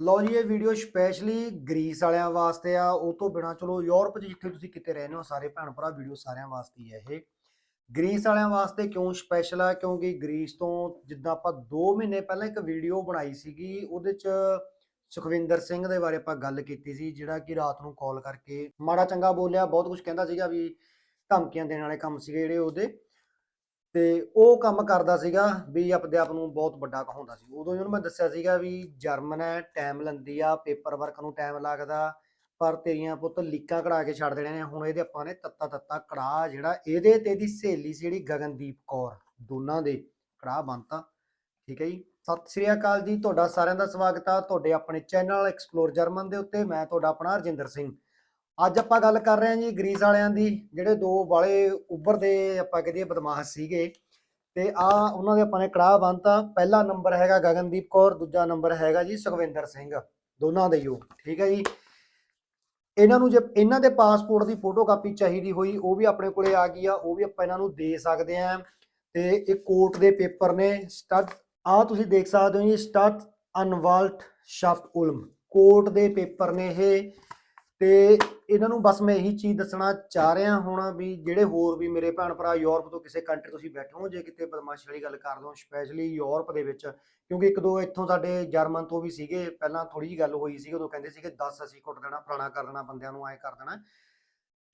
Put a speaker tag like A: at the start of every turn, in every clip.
A: ਲਓ ਜੀ, ਇਹ ਵੀਡੀਓ ਸਪੈਸ਼ਲੀ ਗ੍ਰੀਸ ਵਾਲਿਆਂ ਵਾਸਤੇ ਆ। ਉਹ ਤੋਂ ਬਿਨਾ ਚਲੋ ਯੂਰਪ 'ਚ ਜਿੱਥੇ ਤੁਸੀਂ ਕਿਤੇ ਰਹਿੰਦੇ ਹੋ, ਸਾਰੇ ਭੈਣ ਭਰਾ ਵੀਡੀਓ ਸਾਰਿਆਂ ਵਾਸਤੇ ਹੀ ਹੈ ਇਹ। ਗ੍ਰੀਸ ਵਾਲਿਆਂ ਵਾਸਤੇ ਕਿਉਂ ਸਪੈਸ਼ਲ ਆ? ਕਿਉਂਕਿ ਗ੍ਰੀਸ ਤੋਂ ਜਿੱਦਾਂ ਆਪਾਂ 2 ਮਹੀਨੇ ਪਹਿਲਾਂ ਇੱਕ ਵੀਡੀਓ ਬਣਾਈ ਸੀਗੀ, ਉਹਦੇ 'ਚ ਸੁਖਵਿੰਦਰ ਸਿੰਘ ਦੇ ਬਾਰੇ ਆਪਾਂ ਗੱਲ ਕੀਤੀ ਸੀ, ਜਿਹੜਾ ਕਿ ਰਾਤ ਨੂੰ ਕਾਲ ਕਰਕੇ ਮਾੜਾ ਚੰਗਾ ਬੋਲਿਆ, ਬਹੁਤ ਕੁਝ ਕਹਿੰਦਾ ਸੀਗਾ ਵੀ ਧਮਕੀਆਂ ਦੇਣ ਵਾਲੇ ਕੰਮ ਸੀਗੇ ਜਿਹੜੇ ਉਹਦੇ। ਤੇ ਉਹ ਕੰਮ ਕਰਦਾ ਸੀਗਾ ਵੀ ਆਪਦੇ ਆਪ ਨੂੰ ਬਹੁਤ ਵੱਡਾ ਕਹਾਉਂਦਾ ਸੀ। ਉਦੋਂ ਹੀ ਉਹਨੂੰ ਮੈਂ ਦੱਸਿਆ ਸੀਗਾ ਵੀ ਜਰਮਨ ਹੈ ਟਾਈਮ ਲੰਦੀ ਆ ਪੇਪਰ ਵਰਕ ਨੂੰ ਟਾਈਮ ਲੱਗਦਾ, ਪਰ ਤੇਰੀਆਂ ਪੁੱਤ ਲੀਕਾਂ ਕਢਾ ਕੇ ਛੱਡ ਦੇਣੇ ਨੇ। ਹੁਣ ਇਹਦੇ ਆਪਾਂ ਨੇ ਤੱਤਾ ਤੱਤਾ ਕੜਾ ਜਿਹੜਾ ਇਹਦੇ ਤੇ ਇਹਦੀ ਸਹੇਲੀ ਸੀ ਜਿਹੜੀ ਗਗਨਦੀਪ ਕੌਰ, ਦੋਨਾਂ ਦੇ ਕੜਾ ਬੰਨਤਾ। ਠੀਕ ਹੈ ਜੀ? ਸਤਿ ਸ੍ਰੀ ਅਕਾਲ ਜੀ, ਤੁਹਾਡਾ ਸਾਰਿਆਂ ਦਾ ਸਵਾਗਤ ਆ। ਤੁਹਾਡੇ ਆਪਣੇ ਚੈਨਲ ਐਕਸਪਲੋਰ ਜਰਮਨ ਦੇ ਉੱਤੇ ਮੈਂ ਤੁਹਾਡਾ ਆਪਣਾ ਰਜਿੰਦਰ ਸਿੰਘ। ਅੱਜ ਆਪਾਂ ਗੱਲ ਕਰ ਰਹੇ ਹਾਂ ਜੀ ਗਰੀਸ ਵਾਲਿਆਂ ਦੀ, ਜਿਹੜੇ ਦੋ ਵਾਲੇ ਉੱਭਰਦੇ ਆਪਾਂ ਕਹਦੇ ਬਦਮਾਸ਼ ਸੀਗੇ। ਤੇ ਆ ਉਹਨਾਂ ਦੇ ਆਪਾਂ ਨੇ ਕੜਾਹ ਬੰਨਤਾ। ਪਹਿਲਾ ਨੰਬਰ ਹੈਗਾ ਗਗਨਦੀਪ ਕੌਰ, ਦੂਜਾ ਨੰਬਰ ਹੈਗਾ ਜੀ ਸੁਖਵਿੰਦਰ ਸਿੰਘ। ਦੋਨਾਂ ਦੇ ਹੀ ਉਹ, ਠੀਕ ਹੈ ਜੀ? ਇਹਨਾਂ ਨੂੰ ਜੇ, ਇਹਨਾਂ ਦੇ ਪਾਸਪੋਰਟ ਦੀ ਫੋਟੋ ਕਾਪੀ ਚਾਹੀਦੀ ਹੋਈ, ਉਹ ਵੀ ਆਪਣੇ ਕੋਲੇ ਆ ਗਈ ਆ, ਉਹ ਵੀ ਆਪਾਂ ਇਹਨਾਂ ਨੂੰ ਦੇ ਸਕਦੇ ਆ ਤੇ ਇਹ ਕੋਰਟ ਦੇ ਪੇਪਰ ਨੇ, ਸਟੱਡ, ਆ ਤੁਸੀਂ ਦੇਖ ਸਕਦੇ ਹੋ ਜੀ, ਸਟੱਡ ਅਨਵਾਲਟ ਸ਼ਾਫਟ ਉਲਮ। ਕੋਰਟ ਦੇ ਪੇਪਰ ਨੇ ਇਹ। ਤੇ ਇਹਨਾਂ ਨੂੰ ਬਸ ਮੈਂ ਇਹੀ ਚੀਜ਼ ਦੱਸਣਾ ਚਾਹ ਰਿਹਾ ਹੁਣ ਵੀ ਜਿਹੜੇ ਹੋਰ ਵੀ ਮੇਰੇ ਭੈਣ ਭਰਾ ਯੂਰਪ ਤੋਂ ਕਿਸੇ ਕੰਟਰੀ ਤੁਸੀਂ ਬੈਠੇ ਹੋ, ਜੇ ਕਿਤੇ ਬਦਮਾਸ਼ੀ ਵਾਲੀ ਗੱਲ ਕਰ ਹੋ ਸਪੈਸ਼ਲੀ ਯੂਰਪ ਦੇ ਵਿੱਚ, ਕਿਉਂਕਿ ਇੱਕ ਦੋ ਇੱਥੋਂ ਸਾਡੇ ਜਰਮਨ ਤੋਂ ਵੀ ਸੀਗੇ, ਪਹਿਲਾਂ ਥੋੜੀ ਜਿਹੀ ਗੱਲ ਹੋਈ ਸੀ ਉਦੋਂ ਕਹਿੰਦੇ ਸੀਗੇ 10 ਅਸੀਂ ਕੁੱਟ ਦੇਣਾ, ਫਲਾਣਾ ਕਰ ਦੇਣਾ, ਬੰਦਿਆਂ ਨੂੰ ਐ ਕਰ ਦੇਣਾ।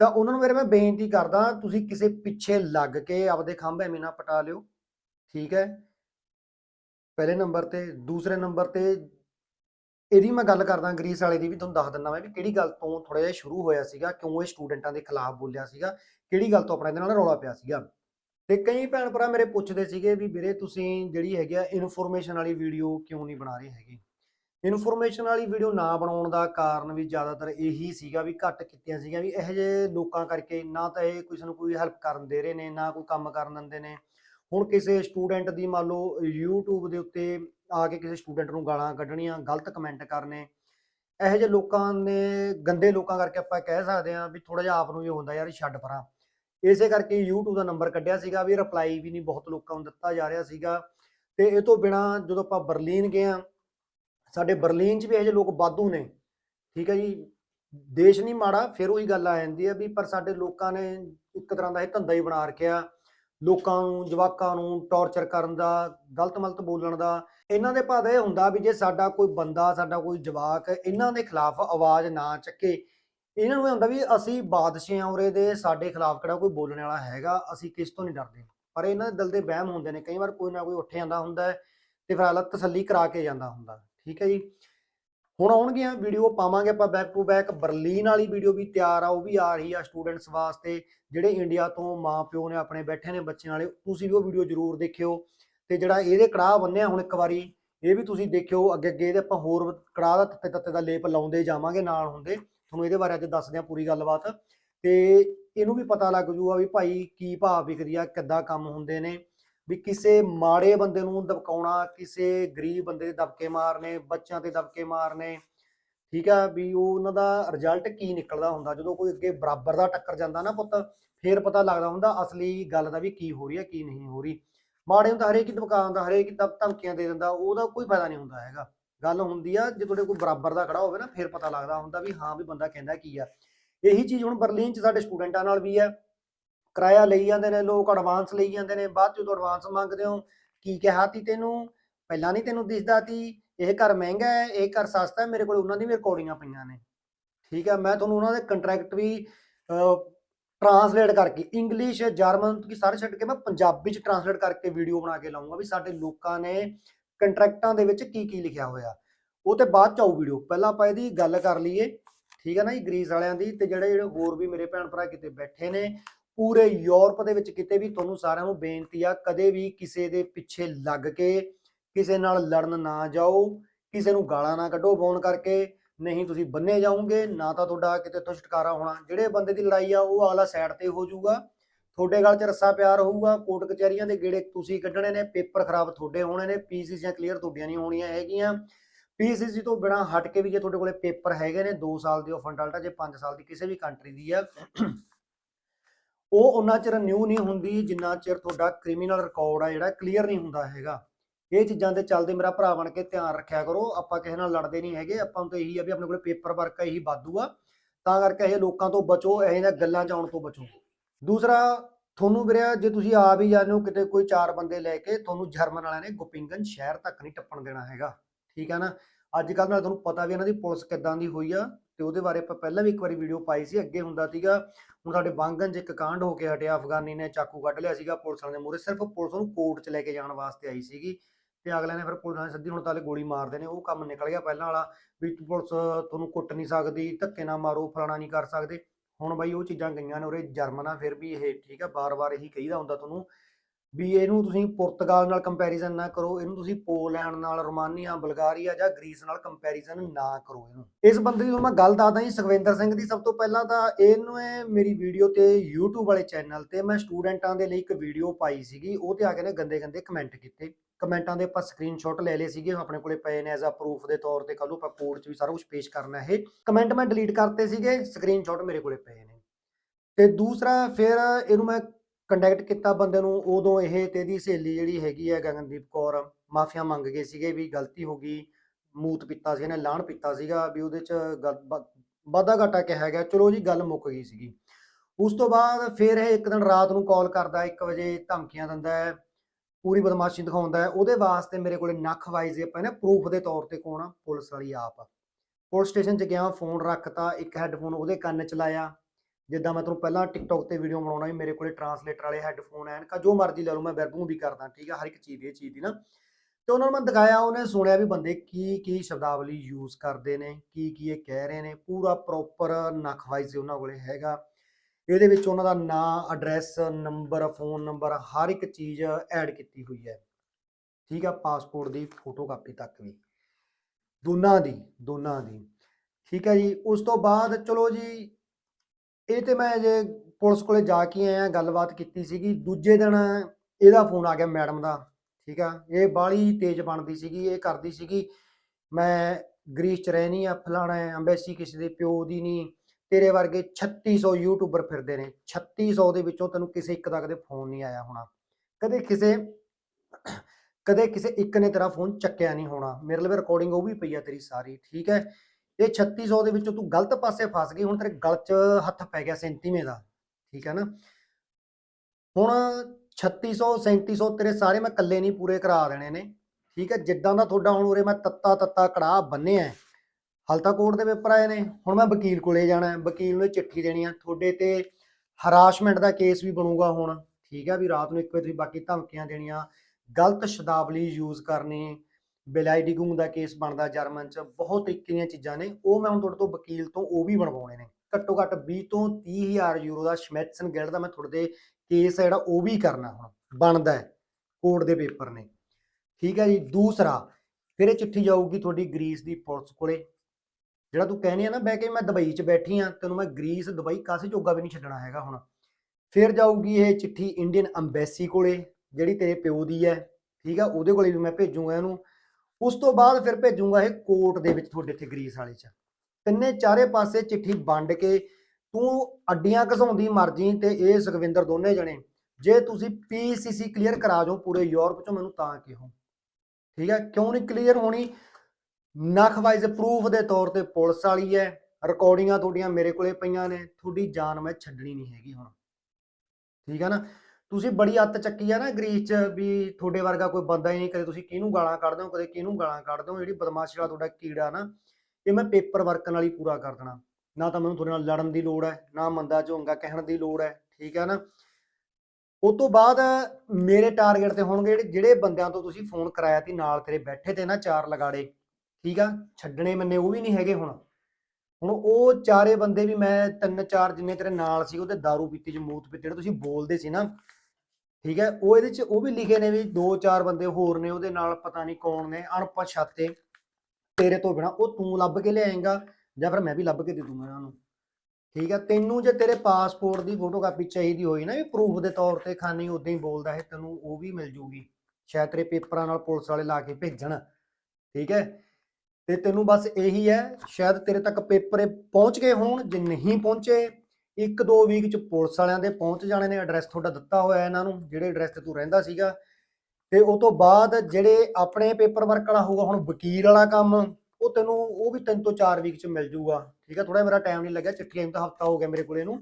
A: ਤਾਂ ਉਹਨਾਂ ਨੂੰ ਮੇਰੇ ਮੈਂ ਬੇਨਤੀ ਕਰਦਾ, ਤੁਸੀਂ ਕਿਸੇ ਪਿੱਛੇ ਲੱਗ ਕੇ ਆਪਦੇ ਖੰਭ ਐਵੇਂ ਨਾ ਪਟਾ ਲਿਓ, ਠੀਕ ਹੈ? ਪਹਿਲੇ ਨੰਬਰ ਤੇ, ਦੂਸਰੇ ਨੰਬਰ ਤੇ ਇਹਦੀ ਮੈਂ ਗੱਲ ਕਰਦਾ ਗ੍ਰੀਸ ਵਾਲੇ ਦੀ ਵੀ ਤੁਹਾਨੂੰ ਦੱਸ ਦਿੰਦਾ ਮੈਂ ਵੀ ਕਿਹੜੀ ਗੱਲ ਤੋਂ ਥੋੜਾ ਜਿਹਾ ਸ਼ੁਰੂ ਹੋਇਆ ਸੀਗਾ, ਕਿਉਂ ਇਹ ਸਟੂਡੈਂਟਾਂ ਦੇ ਖਿਲਾਫ ਬੋਲਿਆ ਸੀਗਾ, ਕਿਹੜੀ ਗੱਲ ਤੋਂ ਆਪਣਾ ਇਹਦੇ ਨਾਲ ਰੌਲਾ ਪਿਆ ਸੀਗਾ। ਤੇ ਕਈ ਭੈਣ ਭਰਾ ਮੇਰੇ ਪੁੱਛਦੇ ਸੀਗੇ ਵੀ ਵੀਰੇ ਤੁਸੀਂ ਜਿਹੜੀ ਹੈਗੀ ਆ ਇਨਫੋਰਮੇਸ਼ਨ ਵਾਲੀ ਵੀਡੀਓ ਕਿਉਂ ਨਹੀਂ ਬਣਾ ਰਹੇ ਹੈਗੇ? ਇਨਫੋਰਮੇਸ਼ਨ ਵਾਲੀ ਵੀਡੀਓ ਨਾ ਬਣਾਉਣ ਦਾ ਕਾਰਨ ਵੀ ਜ਼ਿਆਦਾਤਰ ਇਹੀ ਸੀਗਾ ਵੀ ਘੱਟ ਕੀਤੀਆਂ ਸੀਗੀਆਂ ਵੀ ਇਹੋ ਜਿਹੇ ਲੋਕਾਂ ਕਰਕੇ ਨਾ ਤਾਂ ਇਹ ਕਿਸੇ ਨੂੰ ਕੋਈ ਹੈਲਪ ਕਰਨ ਦੇ ਰਹੇ ਨੇ, ਨਾ ਕੋਈ ਕੰਮ ਕਰਨ ਦਿੰਦੇ ਨੇ। ਹੁਣ ਕਿਸੇ ਸਟੂਡੈਂਟ ਦੀ ਮੰਨ ਲਓ YouTube ਦੇ ਉੱਤੇ ਆ ਕੇ ਕਿਸੇ ਸਟੂਡੈਂਟ ਨੂੰ ਗਾਲਾਂ ਕੱਢਣੀਆਂ, ਗਲਤ ਕਮੈਂਟ ਕਰਨੇ, ਇਹੋ ਜਿਹੇ ਲੋਕਾਂ ਨੇ, ਗੰਦੇ ਲੋਕਾਂ ਕਰਕੇ ਆਪਾਂ ਕਹਿ ਸਕਦੇ ਹਾਂ ਵੀ ਥੋੜਾ ਜਿਹਾ ਆਪ ਨੂੰ ਇਹ ਹੁੰਦਾ ਯਾਰ ਛੱਡ ਪਰਾਂ। ਇਸੇ ਕਰਕੇ YouTube ਦਾ ਨੰਬਰ ਕੱਢਿਆ ਸੀਗਾ ਵੀ ਰਿਪਲਾਈ ਵੀ ਨਹੀਂ ਬਹੁਤ ਲੋਕਾਂ ਨੂੰ ਦਿੱਤਾ ਜਾ ਰਿਹਾ ਸੀਗਾ। ਤੇ ਇਹ ਤੋਂ ਬਿਨਾ ਜਦੋਂ ਆਪਾਂ ਬਰਲਿਨ ਗਏ ਆ ਸਾਡੇ ਬਰਲਿਨ 'ਚ ਵੀ ਇਹੋ ਜਿਹੇ ਲੋਕ ਵਾਧੂ ਨੇ। ਠੀਕ ਹੈ ਜੀ? ਦੇਸ਼ ਨਹੀਂ ਮਾੜਾ, ਫਿਰ ਉਹੀ ਗੱਲ ਆ ਜਾਂਦੀ ਹੈ ਵੀ ਪਰ ਸਾਡੇ ਲੋਕਾਂ ਨੇ ਇੱਕ ਤਰ੍ਹਾਂ ਦਾ ਇਹ ਧੰਦਾ ਹੀ ਬਣਾ ਰੱਖਿਆ। ਲੋਕਾਂ ਨੂੰ, ਜਵਾਕਾਂ ਨੂੰ ਟੌਰਚਰ ਕਰਨ ਦਾ ਗਲਤ ਮਲਤ ਬੋਲਣ ਦਾ। ਇਹਨਾਂ ਦੇ ਭਾਅ ਦਾ ਇਹ ਹੁੰਦਾ ਵੀ ਜੇ ਸਾਡਾ ਕੋਈ ਬੰਦਾ, ਸਾਡਾ ਕੋਈ ਜਵਾਕ ਇਹਨਾਂ ਦੇ ਖਿਲਾਫ ਆਵਾਜ਼ ਨਾ ਚੱਕੇ, ਇਹਨਾਂ ਨੂੰ ਇਹ ਹੁੰਦਾ ਵੀ ਅਸੀਂ ਬਾਦਸ਼ਾਹ ਉਰੇ ਦੇ, ਸਾਡੇ ਖਿਲਾਫ ਕਿਹੜਾ ਕੋਈ ਬੋਲਣ ਵਾਲਾ ਹੈਗਾ, ਅਸੀਂ ਕਿਸ ਤੋਂ ਨਹੀਂ ਡਰਦੇ। ਪਰ ਇਹਨਾਂ ਦੇ ਦਿਲ ਦੇ ਵਹਿਮ ਹੁੰਦੇ ਨੇ, ਕਈ ਵਾਰ ਕੋਈ ਨਾ ਕੋਈ ਉੱਠ ਜਾਂਦਾ ਹੁੰਦਾ ਹੈ ਤੇ ਫਿਰ ਅਗਲਾ ਤਸੱਲੀ ਕਰਾ ਕੇ ਜਾਂਦਾ ਹੁੰਦਾ। ਠੀਕ ਹੈ ਜੀ? ਹੁਣ ਆਉਣਗੀਆਂ ਵੀਡੀਓ ਪਾਵਾਂਗੇ ਆਪਾਂ ਬੈਕ ਟੂ ਬੈਕ ਬਰਲਿਨ ਵਾਲੀ ਵੀਡੀਓ ਵੀ ਤਿਆਰ ਆ, ਉਹ ਵੀ ਆ ਰਹੀ ਆ ਸਟੂਡੈਂਟਸ ਵਾਸਤੇ। ਜਿਹੜੇ ਇੰਡੀਆ ਤੋਂ ਮਾਂ ਪਿਓ ਨੇ ਆਪਣੇ ਬੈਠੇ ਨੇ ਬੱਚਿਆਂ ਵਾਲੇ, ਤੁਸੀਂ ਵੀ ਉਹ ਵੀਡੀਓ ਜ਼ਰੂਰ ਦੇਖਿਓ। ਤੇ ਜਿਹੜਾ ਇਹਦੇ ਕੜਾਹ ਬੰਨਿਆ ਹੁਣ ਇੱਕ ਵਾਰੀ, ਇਹ ਵੀ ਤੁਸੀਂ ਦੇਖਿਓ। ਅੱਗੇ ਅੱਗੇ ਇਹਦੇ ਆਪਾਂ ਹੋਰ ਕੜਾਹ ਦਾ ਤੱਤੇ ਤੱਤੇ ਦਾ ਲੇਪ ਲਾਉਂਦੇ ਜਾਵਾਂਗੇ ਨਾਲ ਹੁੰਦੇ। ਤੁਹਾਨੂੰ ਇਹਦੇ ਬਾਰੇ ਅੱਜ ਦੱਸਦੇ ਆ ਪੂਰੀ ਗੱਲਬਾਤ। ਤੇ ਇਹਨੂੰ ਵੀ ਪਤਾ ਲੱਗ ਜੂਗਾ ਵੀ ਭਾਈ ਕੀ ਭਾਅ ਵਿਕਦੀ ਆ, ਕਿੱਦਾਂ ਕੰਮ ਹੁੰਦੇ ਨੇ। ਵੀ ਕਿਸੇ ਮਾੜੇ ਬੰਦੇ ਨੂੰ ਦਬਕਾਉਣਾ, ਕਿਸੇ ਗਰੀਬ ਬੰਦੇ ਦੇ ਦਬਕੇ ਮਾਰਨੇ, ਬੱਚਿਆਂ ਤੇ ਦਬਕੇ ਮਾਰਨੇ, ਠੀਕ ਆ, ਵੀ ਉਹ ਉਹਨਾਂ ਦਾ ਰਿਜ਼ਲਟ ਕੀ ਨਿਕਲਦਾ ਹੁੰਦਾ? ਜਦੋਂ ਕੋਈ ਅੱਗੇ ਬਰਾਬਰ ਦਾ ਟੱਕਰ ਜਾਂਦਾ ਨਾ ਪੁੱਤ, ਫੇਰ ਪਤਾ ਲੱਗਦਾ ਹੁੰਦਾ ਅਸਲੀ ਗੱਲ ਦਾ ਵੀ ਕੀ ਹੋ ਰਹੀ ਹੈ ਕੀ ਨਹੀਂ ਹੋ ਰਹੀ। ਮਾੜੇ ਨੂੰ ਤਾਂ ਹਰੇਕ ਹੀ ਦੁਕਾਨ ਦਾ ਹਰੇਕ ਹੀ ਧਮਕੀਆਂ ਦੇ ਦਿੰਦਾ, ਉਹਦਾ ਕੋਈ ਫਾਇਦਾ ਨਹੀਂ ਹੁੰਦਾ ਹੈਗਾ। ਗੱਲ ਹੁੰਦੀ ਆ, ਜੇ ਤੁਹਾਡੇ ਕੋਈ ਬਰਾਬਰ ਦਾ ਖੜਾ ਹੋਵੇ ਨਾ, ਫਿਰ ਪਤਾ ਲੱਗਦਾ ਹੁੰਦਾ ਵੀ ਹਾਂ ਵੀ ਬੰਦਾ ਕਹਿੰਦਾ ਕੀ ਆ। ਇਹੀ ਚੀਜ਼ ਹੁਣ ਬਰਲਿਨ ਚ ਸਾਡੇ ਸਟੂਡੈਂਟਾਂ ਨਾਲ ਵੀ ਆ। ਕਿਰਾਇਆ ਲਈ ਜਾਂਦੇ ਨੇ, ਲੋਕ ਐਡਵਾਂਸ ਲਈ ਜਾਂਦੇ ਨੇ, ਬਾਅਦ ਚ ਐਡਵਾਂਸ ਮੰਗਦੇ ਹੋ, ਕੀ ਕਿਹਾ ਤੀ ਤੈਨੂੰ? ਪਹਿਲਾਂ ਨਹੀਂ ਤੈਨੂੰ ਦਿਸਦਾ ਤੀ, ਇਹ ਘਰ ਮਹਿੰਗਾ ਹੈ, ਇਹ ਘਰ ਸਸਤਾ ਹੈ, ਮੇਰੇ ਕੋਲ ਉਹਨਾਂ ਦੀ ਰਿਕਾਰਡਿੰਗਾਂ ਪਈਆਂ ਨੇ। ਠੀਕ ਹੈ, ਮੈਂ ਤੁਹਾਨੂੰ ਉਹਨਾਂ ਦੇ ਕੰਟਰੈਕਟ ਵੀ ਟਰਾਂਸਲੇਟ ਕਰਕੇ ਇੰਗਲਿਸ਼ ਜਰਮਨ ਕੀ ਸਾਰੇ ਛੱਡ ਕੇ ਮੈਂ ਪੰਜਾਬੀ ਚ ਟਰਾਂਸਲੇਟ ਕਰਕੇ ਵੀਡੀਓ ਬਣਾ ਕੇ ਲਾਉਂਗਾ ਵੀ ਸਾਡੇ ਲੋਕਾਂ ਨੇ ਕੰਟਰੈਕਟਾਂ ਦੇ ਵਿੱਚ ਕੀ ਕੀ ਲਿਖਿਆ ਹੋਇਆ। ਉਹ ਤੇ ਬਾਅਦ ਚ ਆਊ ਵੀਡੀਓ ਪਹਿਲਾਂ ਆਪਾਂ ਇਹਦੀ ਗੱਲ ਕਰ ਲਈਏ। ਠੀਕ ਹੈ ਨਾ ਜੀ, ਗ੍ਰੀਸ ਵਾਲਿਆਂ ਦੀ ਤੇ ਜਿਹੜੇ ਜਿਹੜੇ ਹੋਰ ਵੀ ਮੇਰੇ ਭੈਣ ਭਰਾ ਕਿਤੇ ਬੈਠੇ ਨੇ ਪੂਰੇ ਯੂਰਪ ਦੇ ਵਿੱਚ ਕਿਤੇ ਵੀ ਤੁਹਾਨੂੰ ਸਾਰਿਆਂ ਨੂੰ ਬੇਨਤੀ ਆ, ਕਦੇ ਵੀ ਕਿਸੇ ਦੇ ਪਿੱਛੇ ਲੱਗ ਕੇ ਕਿਸੇ ਨਾਲ ਲੜਨ ਨਾ ਜਾਓ, ਕਿਸੇ ਨੂੰ ਗਾਲਾਂ ਨਾ ਕੱਢੋ ਫੋਨ ਕਰਕੇ, ਨਹੀਂ ਤੁਸੀਂ ਬੰਨੇ ਜਾਓਗੇ, ਨਾ ਤਾਂ ਤੁਹਾਡਾ ਕਿਤੇ ਤੋਂ ਛੁਟਕਾਰਾ ਹੋਣਾ। ਜਿਹੜੇ ਬੰਦੇ ਦੀ ਲੜਾਈ ਆ, ਉਹ ਅਗਲਾ ਸਾਈਡ ਤੇ ਹੋ ਜਾਊਗਾ। ਤੁਹਾਡੇ ਗੱਲ 'ਚ ਰੱਸਾ ਪਿਆਰ ਹੋਊਗਾ ਕੋਰਟ ਕਚਹਿਰੀਆਂ ਦੇ ਗੇੜੇ ਤੁਸੀਂ ਕੱਢਣੇ ਨੇ, ਪੇਪਰ ਖਰਾਬ ਤੁਹਾਡੇ ਹੋਣੇ ਨੇ, ਪੀਸੀਸੀਆਂ ਕਲੀਅਰ ਤੁਹਾਡੀਆਂ ਨਹੀਂ ਹੋਣੀਆਂ ਹੈਗੀਆਂ। ਪੀਸੀਸੀ ਤੋਂ ਬਿਨਾ ਹਟ ਕੇ ਵੀ ਜੇ ਤੁਹਾਡੇ ਕੋਲੇ ਪੇਪਰ ਹੈਗੇ ਨੇ 2 ਸਾਲ ਦੇ ਆਫਰ ਡਾਲਟਾ ਜੇ 5 ਸਾਲ ਦੀ ਕਿਸੇ ਵੀ ਕੰਟਰੀ ਦੀ ਆ ਉਹ ਉਹਨਾਂ ਚਿਰ ਨਿਊ ਨਹੀਂ ਹੁੰਦੀ, ਜਿੰਨਾ ਚਿਰ ਤੁਹਾਡਾ ਕ੍ਰਿਮੀਨਲ ਰਿਕਾਰਡ ਆ ਜਿਹੜਾ ਕਲੀਅਰ ਨਹੀਂ ਹੁੰਦਾ ਹੈਗਾ। ਇਹ ਚੀਜ਼ਾਂ ਦੇ ਚੱਲਦੇ ਮੇਰਾ ਭਰਾ ਬਣ ਕੇ ਧਿਆਨ ਰੱਖਿਆ ਕਰੋ, ਆਪਾਂ ਕਿਸੇ ਨਾਲ ਲੜਦੇ ਨਹੀਂ ਹੈਗੇ, ਆਪਾਂ ਨੂੰ ਤਾਂ ਇਹੀ ਆ ਵੀ ਆਪਣੇ ਕੋਲੇ ਪੇਪਰ ਵਰਕ ਇਹੀ ਵਾਧੂ ਆ। ਤਾਂ ਕਰਕੇ ਇਹ ਲੋਕਾਂ ਤੋਂ ਬਚੋ, ਇਹੋ ਜਿਹੀਆਂ ਗੱਲਾਂ ਚ ਆਉਣ ਤੋਂ ਬਚੋ। ਦੂਸਰਾ, ਤੁਹਾਨੂੰ ਵੀਰੇ ਜੇ ਤੁਸੀਂ ਆ ਵੀ ਜਾਂਦੇ ਹੋ ਕਿਤੇ ਕੋਈ ਚਾਰ ਬੰਦੇ ਲੈ ਕੇ, ਤੁਹਾਨੂੰ ਜਰਮਨ ਵਾਲਿਆਂ ਨੇ ਗੁਪਿੰਗਨ ਸ਼ਹਿਰ ਤੱਕ ਨਹੀਂ ਟੱਪਣ ਦੇਣਾ ਹੈਗਾ। ਠੀਕ ਆ ਨਾ? ਅੱਜ ਕੱਲ੍ਹ ਨਾਲ ਤੁਹਾਨੂੰ ਪਤਾ ਵੀ ਇਹਨਾਂ ਦੀ ਪੁਲਿਸ ਕਿੱਦਾਂ ਦੀ ਹੋਈ ਆ। ਤੇ ਉਹਦੇ ਬਾਰੇ ਆਪਾਂ ਪਹਿਲਾਂ ਵੀ ਇੱਕ ਵਾਰੀ ਵੀਡੀਓ ਪਾਈ ਸੀ, ਅੱਗੇ ਹੁੰਦਾ ਸੀਗਾ, ਹੁਣ ਸਾਡੇ ਬਾਂਗਨ 'ਚ ਇੱਕ ਕਾਂਡ ਹੋ ਕੇ ਹਟਿਆ, ਅਫਗਾਨੀ ਨੇ ਚਾਕੂ ਕੱਢ ਲਿਆ ਸੀਗਾ ਪੁਲਿਸ ਵਾਲਿਆਂ ਦੇ ਮੂਹਰੇ, ਸਿਰਫ ਪੁਲਿਸ ਨੂੰ ਕੋਰਟ 'ਚ ਲੈ ਕੇ ਜਾਣ ਵਾਸਤੇ ਆਈ ਸੀਗੀ ਤੇ ਅਗਲੇ ਨੇ ਫਿਰ ਪੁਲਿਸ ਨੇ ਸਿੱਧੀ ਹੁਣ ਤਾਲੇ ਗੋਲੀ ਮਾਰਦੇ ਨੇ ਉਹ ਕੰਮ ਨਿਕਲ ਗਿਆ ਪਹਿਲਾਂ ਵਾਲਾ, ਵੀ ਪੁਲਿਸ ਤੁਹਾਨੂੰ ਕੁੱਟ ਨਹੀਂ ਸਕਦੀ, ਧੱਕੇ ਨਾ ਮਾਰੋ, ਫਲਾਣਾ ਨਹੀਂ ਕਰ ਸਕਦੇ, ਹੁਣ ਬਾਈ ਉਹ ਚੀਜ਼ਾਂ ਗਈਆਂ ਨੇ ਉਰੇ ਜਰਮਨਾ, ਫਿਰ ਵੀ ਇਹ ਠੀਕ ਆ ਬਾਰ-ਬਾਰ ਇਹੀ ਕਹੀਦਾ ਹੁੰਦਾ ਤੁਹਾਨੂੰ ਵੀ ਇਹਨੂੰ ਤੁਸੀਂ ਪੁਰਤਗਾਲ ਨਾਲ ਕੰਪੈਰੀਜ਼ਨ ਨਾ ਕਰੋ, ਇਹਨੂੰ ਤੁਸੀਂ ਪੋਲੈਂਡ ਨਾਲ, ਰੋਮਾਨੀਆ, ਬਲਗਾਰੀਆ ਜਾਂ ਗ੍ਰੀਸ ਨਾਲ ਕੰਪੈਰੀਜ਼ਨ ਨਾ ਕਰੋ ਇਹਨੂੰ। ਇਸ ਬੰਦੇ ਦੀ ਹੁਣ ਮੈਂ ਗੱਲ ਦੱਸਦਾ ਜੀ, ਸੁਖਵਿੰਦਰ ਸਿੰਘ ਦੀ ਸਭ ਤੋਂ ਪਹਿਲਾਂ ਤਾਂ ਇਹਨੂੰ ਮੇਰੀ ਵੀਡੀਓ ਤੇ YouTube ਵਾਲੇ ਚੈਨਲ ਤੇ ਮੈਂ ਸਟੂਡੈਂਟਾਂ ਦੇ ਲਈ ਇੱਕ ਵੀਡੀਓ ਪਾਈ ਸੀਗੀ, ਉਹ ਤੇ ਆ ਕੇ ਨੇ ਗੰਦੇ ਗੰਦੇ ਕਮੈਂਟ ਕੀਤੇ। ਕਮੈਂਟਾਂ ਦੇ ਆਪਾਂ ਸਕਰੀਨਸ਼ਾਟ ਲੈ ਲਏ ਸੀਗੇ, ਆਪਣੇ ਕੋਲੇ ਪਏ ਨੇ ਐਜ਼ ਅ ਪ੍ਰੂਫ ਦੇ ਤੌਰ ਤੇ ਕੱਲ ਨੂੰ ਆਪਾਂ ਕੋਰਟ 'ਚ ਵੀ ਸਾਰਾ ਕੁਝ ਪੇਸ਼ ਕਰਨਾ ਇਹ। ਕਮੈਂਟ ਮੈਂ ਡਿਲੀਟ ਕਰਤੇ ਸੀਗੇ ਸਕਰੀਨਸ਼ਾਟ ਮੇਰੇ ਕੋਲੇ ਪਏ ਨੇ। ਤੇ ਦੂਸਰਾ, ਫਿਰ ਇਹਨੂੰ ਮੈਂ ਕੰਟੈਕਟ ਕੀਤਾ ਬੰਦੇ ਨੂੰ, ਉਦੋਂ ਇਹ ਤੇ ਇਹਦੀ ਸਹੇਲੀ ਜਿਹੜੀ ਹੈਗੀ ਹੈ ਗਗਨਦੀਪ ਕੌਰ, ਮਾਫੀਆ ਮੰਗ ਗਏ ਸੀਗੇ ਵੀ ਗਲਤੀ ਹੋ ਗਈ, ਮੂਤ ਪੀਤਾ ਸੀ, ਇਹਨੇ ਲਾਣ ਪੀਤਾ ਸੀਗਾ ਵੀ ਉਹਦੇ ਚ ਵਾਧਾ ਘਾਟਾ ਕਿਹਾ ਗਿਆ, ਚਲੋ ਜੀ ਗੱਲ ਮੁੱਕ ਗਈ ਸੀਗੀ। ਉਸ ਤੋਂ ਬਾਅਦ ਫਿਰ ਇਹ ਇੱਕ ਦਿਨ ਰਾਤ ਨੂੰ ਕਾਲ ਕਰਦਾ 1 ਵਜੇ ਧਮਕੀਆਂ ਦਿੰਦਾ ਹੈ, ਪੂਰੀ ਬਦਮਾਸ਼ੀ ਦਿਖਾਉਂਦਾ ਹੈ, ਉਹਦੇ ਵਾਸਤੇ ਮੇਰੇ ਕੋਲੇ ਨੱਖ ਵਾਈਜ਼ ਆਪਾਂ ਨੇ ਪ੍ਰੂਫ ਦੇ ਤੌਰ ਤੇ ਕੋਣ ਆ? ਪੁਲਿਸ ਵਾਲੀ ਆਪ। ਪੁਲਿਸ ਸਟੇਸ਼ਨ 'ਚ ਗਿਆ ਫੋਨ ਰੱਖਤਾ, ਇੱਕ ਹੈੱਡਫੋਨ ਉਹਦੇ ਕੰਨ 'ਚ ਲਾਇਆ। ਜਿੱਦਾਂ ਮੈਂ ਤੁਹਾਨੂੰ ਪਹਿਲਾਂ ਟਿਕਟੌਕ ਤੇ ਵੀਡੀਓ ਬਣਾਉਣਾ ਵੀ ਮੇਰੇ ਕੋਲੇ ਟਰਾਂਸਲੇਟਰ ਵਾਲੇ ਹੈੱਡਫੋਨ ਐਨ ਕਾ, ਜੋ ਮਰਜ਼ੀ ਲੈ ਲਓ, ਮੈਂ ਵਰਬੂ ਵੀ ਕਰਦਾ, ਠੀਕ ਆ, ਹਰ ਇੱਕ ਚੀਜ਼ ਦੀ, ਇਹ ਚੀਜ਼ ਦੀ ਨਾ। ਤੇ ਉਹਨਾਂ ਨੂੰ ਮੈਂ ਦਿਖਾਇਆ, ਉਹਨੇ ਸੁਣਿਆ ਵੀ ਬੰਦੇ ਕੀ ਕੀ ਸ਼ਬਦਾਵਲੀ ਯੂਜ਼ ਕਰਦੇ ਨੇ, ਕੀ ਕੀ ਇਹ ਕਹਿ ਰਹੇ ਨੇ, ਪੂਰਾ ਪ੍ਰੋਪਰ ਨਖਵਾਈਜ਼ ਉਹਨਾਂ ਕੋਲੇ ਹੈਗਾ। ਇਹਦੇ ਵਿੱਚ ਉਹਨਾਂ ਦਾ ਨਾਂ ਐਡਰੈਸ ਨੰਬਰ ਫੋਨ ਨੰਬਰ ਹਰ ਇੱਕ ਚੀਜ਼ ਐਡ ਕੀਤੀ ਹੋਈ ਹੈ। ਠੀਕ ਆ ਪਾਸਪੋਰਟ ਦੀ ਫੋਟੋ ਕਾਪੀ ਤੱਕ ਵੀ। ਦੋਨਾਂ ਦੀ ਦੋਨਾਂ ਦੀ। ਠੀਕ ਹੈ ਜੀ, ਉਸ ਤੋਂ ਬਾਅਦ ਚਲੋ ਜੀ ਇਹ ਤੇ ਮੈਂ ਜੇ ਪੁਲਿਸ ਕੋਲੇ ਜਾ ਕੇ ਆਇਆ, ਗੱਲਬਾਤ ਕੀਤੀ ਸੀਗੀ, ਦੂਜੇ ਦਿਨ ਇਹਦਾ ਫੋਨ ਆ ਗਿਆ ਮੈਡਮ ਦਾ, ਠੀਕ ਆ, ਇਹ ਬਾਲੀ ਤੇਜ਼ ਬਣਦੀ ਸੀਗੀ, ਇਹ ਕਰਦੀ ਸੀਗੀ, ਮੈਂ ਗ੍ਰੀਸ ਚ ਰਹਿਣੀ ਆ, ਫਲਾਣਾ ਐਮਬੈਸੀ ਕਿਸੇ ਦੇ ਪਿਓ ਦੀ ਨਹੀਂ, ਤੇਰੇ ਵਰਗੇ 3600 ਯੂਟਿਊਬਰ ਫਿਰਦੇ ਨੇ 3600 ਦੇ ਵਿੱਚੋਂ ਤੈਨੂੰ ਕਿਸੇ ਇੱਕ ਦਾ ਕਦੇ ਫੋਨ ਨਹੀਂ ਆਇਆ ਹੋਣਾ, ਕਦੇ ਕਿਸੇ ਕਦੇ ਕਿਸੇ ਇੱਕ ਨੇ ਤੇਰਾ ਫੋਨ ਚੱਕਿਆ ਨਹੀਂ ਹੋਣਾ, ਮੇਰੇ ਲਈ ਰਿਕਾਰਡਿੰਗ ਉਹ ਵੀ ਪਈ ਆ ਤੇਰੀ ਸਾਰੀ, ਠੀਕ ਹੈ ਇਹ 3600 ਦੇ ਵਿੱਚੋਂ ਤੂੰ ਗਲਤ ਪਾਸੇ ਫਸ ਗਈ ਹੁਣ ਤੇਰੇ ਗਲ 'ਚ ਹੱਥ ਪੈ ਗਿਆ 37ਵੇਂ ਦਾ ਠੀਕ ਹੈ ਨਾ? ਹੁਣ 3600 3700 ਤੇਰੇ ਸਾਰੇ ਮੈਂ ਇਕੱਲੇ ਨਹੀਂ ਪੂਰੇ ਕਰਾ ਦੇਣੇ ਨੇ ਠੀਕ ਹੈ ਜਿੱਦਾਂ ਦਾ ਤੁਹਾਡਾ ਹੁਣ ਉਰੇ ਮੈਂ ਤੱਤਾ ਤੱਤਾ ਕੜਾ ਬੰਨਿਆ ਹਲਤਾ ਹਾਲ ਕੋਰਟ ਦੇ ਪੇਪਰ ਆਏ ਨੇ ਹੁਣ ਮੈਂ ਵਕੀਲ ਕੋਲੇ ਜਾਣਾ ਹੈ, ਵਕੀਲ ਨੂੰ ਚਿੱਠੀ ਦੇਣੀ ਆ ਤੁਹਾਡੇ ਤੇ ਹਰਾਸਮੈਂਟ ਦਾ ਕੇਸ ਵੀ ਬਣੂਗਾ ਹੁਣ ਠੀਕ ਹੈ ਵੀ ਰਾਤ ਨੂੰ ਇੱਕ ਵਜੇ ਤੁਸੀਂ ਬਾਕੀ ਧਮਕੀਆਂ ਦੇਣੀਆਂ ਗਲਤ ਸ਼ਬਦਾਵਲੀ ਯੂਜ਼ ਕਰਨੀ ਬੇਲਾਈਡਿੰਗ ਦਾ ਕੇਸ ਬਣਦਾ ਜਰਮਨ ਚ, ਬਹੁਤ ਤਰੀਕੇ ਦੀਆਂ ਚੀਜ਼ਾਂ ਨੇ, ਉਹ ਮੈਂ ਹੁਣ ਤੁਹਾਡੇ ਤੋਂ ਵਕੀਲ ਤੋਂ ਉਹ ਵੀ ਬਣਵਾਉਣੇ ਨੇ। ਘੱਟੋ ਘੱਟ 20 ਤੋਂ 30000 ਯੂਰੋ ਦਾ ਸ਼ਮੈਟਸਨ ਗਿਲਡ ਦਾ ਮੈਂ ਤੁਹਾਡੇ ਦੇ ਕੇਸ ਹੈ ਜਿਹੜਾ ਉਹ ਵੀ ਕਰਨਾ ਹੁਣ, ਬਣਦਾ ਹੈ ਕੋਰਟ ਦੇ ਪੇਪਰ ਨੇ। ਠੀਕ ਹੈ ਜੀ, ਦੂਸਰਾ, ਫਿਰ ਇਹ ਚਿੱਠੀ ਜਾਊਗੀ ਤੁਹਾਡੀ ਗ੍ਰੀਸ ਦੀ ਪੁਲਿਸ ਕੋਲੇ। ਜਿਹੜਾ ਤੂੰ ਕਹਿੰਦੀ ਆ ਨਾ ਬਹਿ ਕੇ ਮੈਂ ਦੁਬਈ 'ਚ ਬੈਠੀ ਆ ਤੈਨੂੰ ਮੈਂ ਗ੍ਰੀਸ ਦੁਬਈ ਕਾਸੇ ਜੋਗਾ ਵੀ ਨਹੀਂ ਛੱਡਣਾ ਹੈਗਾ ਹੁਣ। ਫਿਰ ਜਾਊਗੀ ਇਹ ਚਿੱਠੀ ਇੰਡੀਅਨ ਅੰਬੈਸੀ ਕੋਲੇ, ਜਿਹੜੀ ਤੇਰੇ ਪਿਓ ਦੀ ਹੈ, ਠੀਕ ਆ ਉਹਦੇ ਕੋਲੇ ਵੀ ਮੈਂ ਭੇਜੂਗਾ ਇਹਨੂੰ। ਉਸ ਤੋਂ ਬਾਅਦ ਫਿਰ ਭੇਜੂਗਾ ਇਹ ਕੋਰਟ ਦੇ ਵਿੱਚ ਤੁਹਾਡੇ ਇੱਥੇ ਗ੍ਰੀਸ ਵਾਲੇ 'ਚ। ਤਿੰਨੇ ਚਾਰੇ ਪਾਸੇ ਚਿੱਠੀ ਵੰਡ ਕੇ ਤੂੰ ਅੱਡੀਆਂ ਘਸਾਉਂਦੀ ਮਰਜ਼ੀ ਤੇ ਇਹ ਸੁਖਵਿੰਦਰ ਦੋਨੇ ਜਣੇ, ਜੇ ਤੁਸੀਂ ਪੀਸੀਸੀ ਕਲੀਅਰ ਕਰਾ ਜਾਓ ਪੂਰੇ ਯੂਰਪ 'ਚੋਂ ਮੈਨੂੰ ਤਾਂ ਕਿਹੋ। ਠੀਕ ਹੈ, ਕਿਉਂ ਨਹੀਂ ਕਲੀਅਰ ਹੋਣੀ? ਨਖ ਵਾਈਜ਼ ਪ੍ਰੂਫ ਦੇ ਤੌਰ ਤੇ ਪੁਲਿਸ ਵਾਲੀ ਹੈ ਰਿਕਾਰਡਿੰਗਾਂ ਤੁਹਾਡੀਆਂ ਮੇਰੇ ਕੋਲੇ ਪਈਆਂ ਨੇ, ਤੁਹਾਡੀ ਜਾਨ ਮੈਂ ਛੱਡਣੀ ਨਹੀਂ ਹੈਗੀ ਹੁਣ। ਠੀਕ ਹੈ ਨਾ? ਤੁਸੀਂ ਬੜੀ ਅੱਤ ਚੱਕੀ ਆ ਨਾ ਗ੍ਰੀਸ 'ਚ ਵੀ ਤੁਹਾਡੇ ਵਰਗਾ ਕੋਈ ਬੰਦਾ ਹੀ ਨਹੀਂ ਕਦੇ ਤੁਸੀਂ ਕਿਹਨੂੰ ਗਾਲਾਂ ਕੱਢਦੇ ਹੋ ਕਦੇ ਕਿਹਨੂੰ ਗਾਲਾਂ ਕੱਢਦੇ ਹੋ ਜਿਹੜੀ ਬਦਮਾਸ਼ੀ ਵਾਲਾ ਤੁਹਾਡਾ ਕੀੜਾ ਨਾ ਇਹ ਮੈਂ ਪੇਪਰ ਵਰਕ ਨਾਲ ਹੀ ਪੂਰਾ ਕਰ ਦੇਣਾ। ਨਾ ਤਾਂ ਮੈਨੂੰ ਤੁਹਾਡੇ ਨਾਲ ਲੜਨ ਦੀ ਲੋੜ ਹੈ ਨਾ ਮੰਦਾ ਝੋਂਗਾ ਕਹਿਣ ਦੀ ਲੋੜ ਹੈ ਠੀਕ ਹੈ ਨਾ? ਉਸ ਤੋਂ ਬਾਅਦ ਮੇਰੇ ਟਾਰਗੇਟ ਤੇ ਹੋਣਗੇ ਜਿਹੜੇ ਜਿਹੜੇ ਬੰਦਿਆਂ ਤੋਂ ਤੁਸੀਂ ਫੋਨ ਕਰਾਇਆ ਸੀ ਨਾਲ ਤੇਰੇ ਬੈਠੇ ਤੇ ਨਾ ਚਾਰ ਲਗਾੜੇ ਠੀਕ ਆ? ਛੱਡਣੇ ਮੰਨੇ ਉਹ ਵੀ ਨਹੀਂ ਹੈਗੇ ਹੁਣ। ਹੁਣ ਉਹ ਚਾਰੇ ਬੰਦੇ ਵੀ ਮੈਂ ਤਿੰਨ ਚਾਰ ਜਿੰਨੇ ਤੇਰੇ ਨਾਲ ਸੀ ਉਹਦੇ दारू ਪੀਤੀ ਜਮੂਤ ਪੀਤੀ ਜਿਹੜੇ ਤੁਸੀਂ ਬੋਲਦੇ ਸੀ ਨਾ ਠੀਕ ਹੈ, ਉਹ ਇਹਦੇ ਚ, ਉਹ ਵੀ ਲਿਖੇ ਨੇ ਵੀ ਦੋ ਚਾਰ ਬੰਦੇ ਹੋਰ ਨੇ ਉਹਦੇ ਨਾਲ, ਪਤਾ ਨਹੀਂ ਕੌਣ ਨੇ ਅਣਪਛਾਤੇ ਤੇਰੇ ਤੋਂ ਬਿਨਾ, ਉਹ ਤੂੰ ਲੱਭ ਕੇ ਲਿਆਏਗਾ ਜਾਂ ਫਿਰ ਮੈਂ ਵੀ ਲੱਭ ਕੇ ਦੇ ਦੂੰਗਾ ਉਹਨਾਂ ਨੂੰ। ਠੀਕ ਹੈ, ਤੈਨੂੰ ਜੇ ਤੇਰੇ ਪਾਸਪੋਰਟ ਦੀ ਫੋਟੋਕਾਪੀ ਚਾਹੀਦੀ ਹੋਈ ਨਾ ਵੀ ਪ੍ਰੂਫ ਦੇ ਤੌਰ ਤੇ ਖਾਨੀ ਉਦਾਂ ਹੀ ਬੋਲਦਾ ਹੈ, ਤੈਨੂੰ ਉਹ ਵੀ ਮਿਲ ਜੂਗੀ। ਸ਼ਾਇਦ ਤੇਰੇ ਪੇਪਰਾਂ ਨਾਲ ਪੁਲਿਸ ਵਾਲੇ ਲਾ ਕੇ ਭੇਜਣ। ਠੀਕ ਹੈ, ਤੇ ਤੈਨੂੰ ਬਸ ਇਹੀ ਹੈ, ਸ਼ਾਇਦ ਤੇਰੇ ਤੱਕ ਪੇਪਰ ਪਹੁੰਚ ਗਏ ਹੋਣ, ਜੇ ਨਹੀਂ ਪਹੁੰਚੇ ਇੱਕ ਦੋ ਵੀਕ ਚ ਪੁਲਿਸ ਵਾਲਿਆਂ ਦੇ ਪਹੁੰਚ ਜਾਣੇ ਨੇ ਐਡਰੈਸ ਤੁਹਾਡਾ ਦਿੱਤਾ ਹੋਇਆ ਇਹਨਾਂ ਨੂੰ, ਜਿਹੜੇ ਐਡਰੈਸ ਤੇ ਤੂੰ ਰਹਿੰਦਾ ਸੀਗਾ। ਤੇ ਉਹ ਤੋਂ ਬਾਅਦ ਜਿਹੜੇ ਆਪਣੇ ਪੇਪਰ ਵਰਕ ਵਾਲਾ ਹੋਊਗਾ, ਹੁਣ ਵਕੀਲ ਵਾਲਾ ਕੰਮ, ਉਹ ਤੈਨੂੰ, ਉਹ ਵੀ ਤਿੰਨ ਤੋਂ ਚਾਰ ਵੀਕ ਚ ਮਿਲ ਜਾਊਗਾ। ਠੀਕ ਹੈ ਥੋੜਾ ਮੇਰਾ ਟਾਈਮ ਨਹੀਂ ਲੱਗਿਆ ਚਿੱਠੀ ਨੂੰ ਤਾਂ ਹਫਤਾ ਹੋ ਗਿਆ ਮੇਰੇ ਕੋਲੇ ਨੂੰ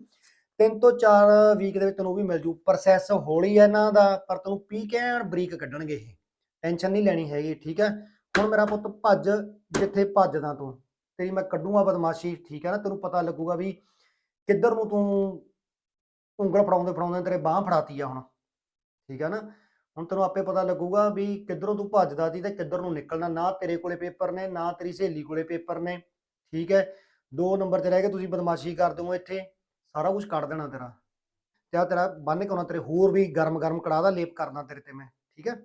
A: ਤਿੰਨ ਤੋਂ ਚਾਰ ਵੀਕ ਦੇ ਵਿੱਚ ਤੈਨੂੰ ਉਹ ਵੀ ਮਿਲ ਜੂ ਪ੍ਰੋਸੈਸ ਹੌਲੀ ਹੈ ਇਹਨਾਂ ਦਾ, ਪਰ ਤੈਨੂੰ ਪੀ ਕੈਨ ਬਰੀਕ ਕੱਢਣਗੇ ਇਹ। ਟੈਨਸ਼ਨ ਨਹੀਂ ਲੈਣੀ ਹੈਗੀ, ਠੀਕ ਹੈ? ਹੁਣ ਮੇਰਾ ਪੁੱਤ ਭੱਜ, ਜਿੱਥੇ ਭੱਜਦਾ ਤੂੰ। ਤੇਰੀ ਮੈਂ ਕੱਢੂਗਾ ਬਦਮਾਸ਼ੀ, ਠੀਕ ਹੈ ਨਾ? ਤੈਨੂੰ ਪਤਾ ਲੱਗੂਗਾ ਵੀ ਕਿੱਧਰ ਨੂੰ ਤੂੰ ਉਂਗਲ ਫੜਾਉਂਦੇ ਫੜਾਉਂਦੇ ਤੇਰੇ ਬਾਹ ਫੜਾਤੀ ਆ ਹੁਣ। ਠੀਕ ਹੈ ਨਾ? ਹੁਣ ਤੈਨੂੰ ਆਪੇ ਪਤਾ ਲੱਗੂਗਾ ਵੀ ਕਿੱਧਰੋਂ ਤੂੰ ਭੱਜਦਾ ਸੀ ਤੇ ਕਿੱਧਰ ਨੂੰ ਨਿਕਲਣਾ। ਨਾ ਤੇਰੇ ਕੋਲੇ ਪੇਪਰ ਨੇ, ਨਾ ਤੇਰੀ ਸਹੇਲੀ ਕੋਲੇ ਪੇਪਰ ਨੇ। ਠੀਕ ਹੈ? ਦੋ ਨੰਬਰ ਤੇ ਰਹਿ ਕੇ ਤੁਸੀਂ ਬਦਮਾਸ਼ੀ ਕਰ ਦਿਓ ਇੱਥੇ। ਸਾਰਾ ਕੁਝ ਕੱਢ ਦੇਣਾ ਤੇਰਾ। ਤੇ ਆ ਤੇਰਾ ਬੰਨ ਕੇ ਆਉਣਾ ਤੇਰੇ। ਹੋਰ ਵੀ ਗਰਮ ਗਰਮ ਕੜਾ ਦਾ ਲੇਪ ਕਰਨਾ ਤੇਰੇ ਤੇ ਮੈਂ। ਠੀਕ ਹੈ?